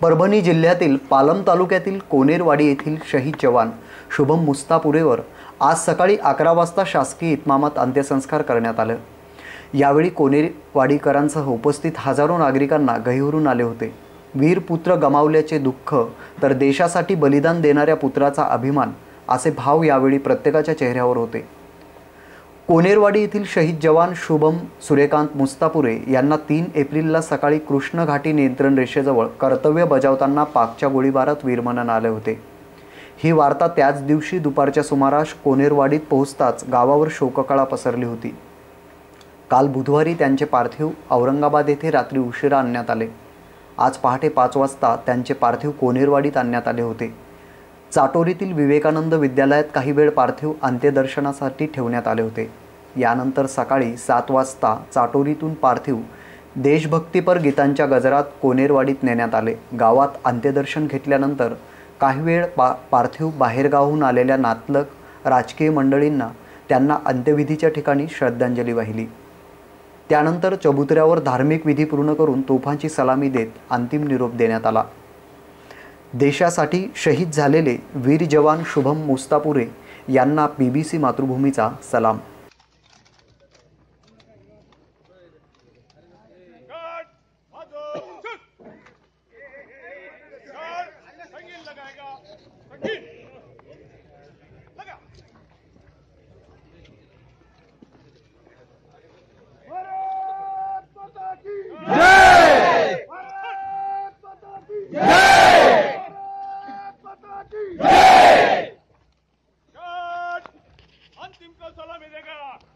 परभणी जिल्ह्यातील पालम तालुक्यातील कोनेरवाडी येथील शहीद जवान शुभम मुस्तापुरेवर आज सकाळी अकरा वाजता शासकीय इतमामात अंत्यसंस्कार करण्यात आलं. यावेळी कोनेरवाडीकरांसह उपस्थित हजारो नागरिकांना गहिवरून आले होते. वीर पुत्र गमावल्याचे दुःख तर देशासाठी बलिदान देणाऱ्या पुत्राचा अभिमान असे भाव यावेळी प्रत्येकाच्या चेहऱ्यावर होते. कोनेरवाडी येथील शहीद जवान शुभम सूर्यकांत मुस्तापुरे यांना तीन एप्रिलला सकाळी कृष्ण घाटी नियंत्रण रेषेजवळ कर्तव्य बजावताना पाकच्या गोळीबारात वीरमरण आले होते. ही वार्ता त्याच दिवशी दुपारच्या सुमारास कोनेरवाडीत पोहोचताच गावावर शोककळा पसरली होती. काल बुधवारी त्यांचे पार्थिव औरंगाबाद येथे रात्री उशिरा आणण्यात आले. आज पहाटे पाच वाजता त्यांचे पार्थिव कोनेरवाडीत आणण्यात आले होते. चाटोरीतील विवेकानंद विद्यालयात काही वेळ पार्थिव अंत्यदर्शनासाठी ठेवण्यात आले होते. यानंतर सकाळी सात वाजता चाटोरीतून पार्थिव देशभक्तीपर गीतांच्या गजरात कोनेरवाडीत नेण्यात आले. गावात अंत्यदर्शन घेतल्यानंतर काही वेळ पा पार्थिव बाहेरगावहून आलेल्या नातलग राजकीय मंडळींना त्यांना अंत्यविधीच्या ठिकाणी श्रद्धांजली वाहिली. त्यानंतर चबुतऱ्यावर धार्मिक विधी पूर्ण करून तोफांची सलामी देत अंतिम निरोप देण्यात आला. देशासाठी शहीद झालेले वीर जवान शुभम मुस्तापुरे यांना बी बी सी मातृभूमीचा सलाम. 没在干了